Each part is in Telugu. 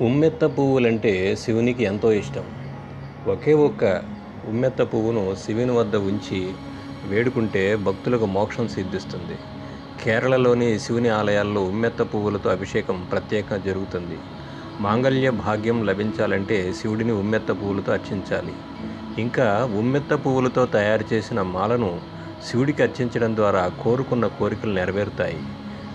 ఉమ్మెత్త పువ్వులంటే శివునికి ఎంతో ఇష్టం. ఒకే ఒక్క ఉమ్మెత్త పువ్వును శివుని వద్ద ఉంచి వేడుకుంటే భక్తులకు మోక్షం సిద్ధిస్తుంది. కేరళలోని శివుని ఆలయాల్లో ఉమ్మెత్త పువ్వులతో అభిషేకం ప్రత్యేకంగా జరుగుతుంది. మాంగళ్య భాగ్యం లభించాలంటే శివుడిని ఉమ్మెత్త పువ్వులతో అర్చించాలి. ఇంకా ఉమ్మెత్త పువ్వులతో తయారు చేసిన మాలను శివుడికి అర్చించడం ద్వారా కోరుకున్న కోరికలు నెరవేరుతాయి.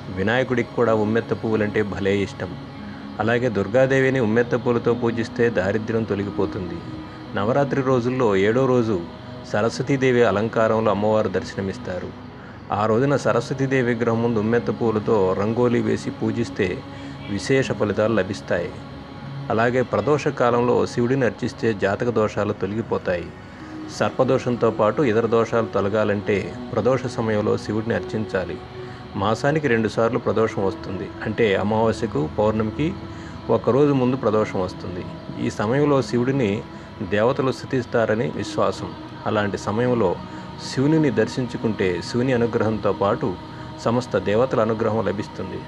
వినాయకుడికి కూడా ఉమ్మెత్త పువ్వులంటే భలే ఇష్టం. అలాగే దుర్గాదేవిని ఉమ్మెత్త పూలతో పూజిస్తే దారిద్ర్యం తొలగిపోతుంది. నవరాత్రి రోజుల్లో ఏడో రోజు సరస్వతీదేవి అలంకారంలో అమ్మవారు దర్శనమిస్తారు. ఆ రోజున సరస్వతీదేవి విగ్రహం ముందు ఉమ్మెత్త పూలతో రంగోలీ వేసి పూజిస్తే విశేష ఫలితాలు లభిస్తాయి. అలాగే ప్రదోష కాలంలో శివుడిని అర్చిస్తే జాతక దోషాలు తొలగిపోతాయి. సర్పదోషంతో పాటు ఇతర దోషాలు తొలగాలంటే ప్రదోష సమయంలో శివుడిని అర్చించాలి. మాసానికి రెండుసార్లు ప్రదోషం వస్తుంది. అంటే అమావాస్యకు పౌర్ణమికి ఒకరోజు ముందు ప్రదోషం వస్తుంది. ఈ సమయంలో శివుడిని దేవతలు స్థుతిస్తారని విశ్వాసం. అలాంటి సమయంలో శివునిని దర్శించుకుంటే శివుని అనుగ్రహంతో పాటు సమస్త దేవతల అనుగ్రహం లభిస్తుంది.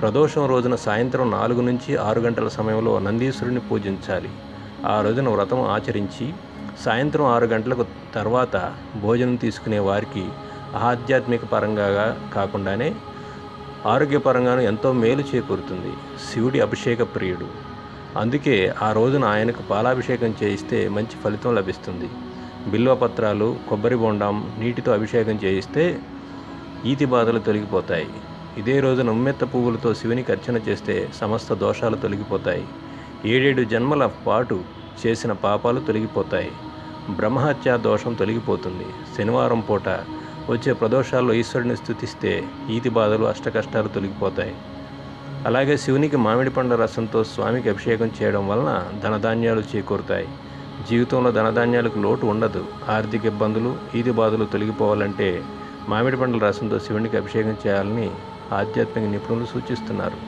ప్రదోషం రోజున సాయంత్రం నాలుగు నుంచి ఆరు గంటల సమయంలో నందీశ్వరుని పూజించాలి. ఆ రోజున వ్రతం ఆచరించి సాయంత్రం ఆరు గంటలకు తర్వాత భోజనం తీసుకునే వారికి ఆధ్యాత్మిక పరంగా కాకుండానే ఆరోగ్యపరంగాను ఎంతో మేలు చేకూరుతుంది. శివుడి అభిషేక ప్రియుడు. అందుకే ఆ రోజున ఆయనకు పాలాభిషేకం చేయిస్తే మంచి ఫలితం లభిస్తుంది. బిల్వపత్రాలు కొబ్బరి బొండం నీటితో అభిషేకం చేయిస్తే ఈతి బాధలు తొలగిపోతాయి. ఇదే రోజున ఉమ్మెత్త పువ్వులతో శివునికి అర్చన చేస్తే సమస్త దోషాలు తొలగిపోతాయి. ఏడేడు జన్మల పాటు చేసిన పాపాలు తొలగిపోతాయి. బ్రహ్మహత్యా దోషం తొలగిపోతుంది. శనివారం పూట వచ్చే ప్రదోషాల్లో ఈశ్వరుని స్థుతిస్తే ఈతి బాధలు అష్టకష్టాలు తొలగిపోతాయి. అలాగే శివునికి మామిడి పండ్ల రసంతో స్వామికి అభిషేకం చేయడం వలన ధనధాన్యాలు చేకూరుతాయి. జీవితంలో ధనధాన్యాలకు లోటు ఉండదు. ఆర్థిక ఇబ్బందులు ఈతి బాధలు తొలగిపోవాలంటే మామిడి పండ్ల రసంతో శివునికి అభిషేకం చేయాలని ఆధ్యాత్మిక నిపుణులు సూచిస్తున్నారు.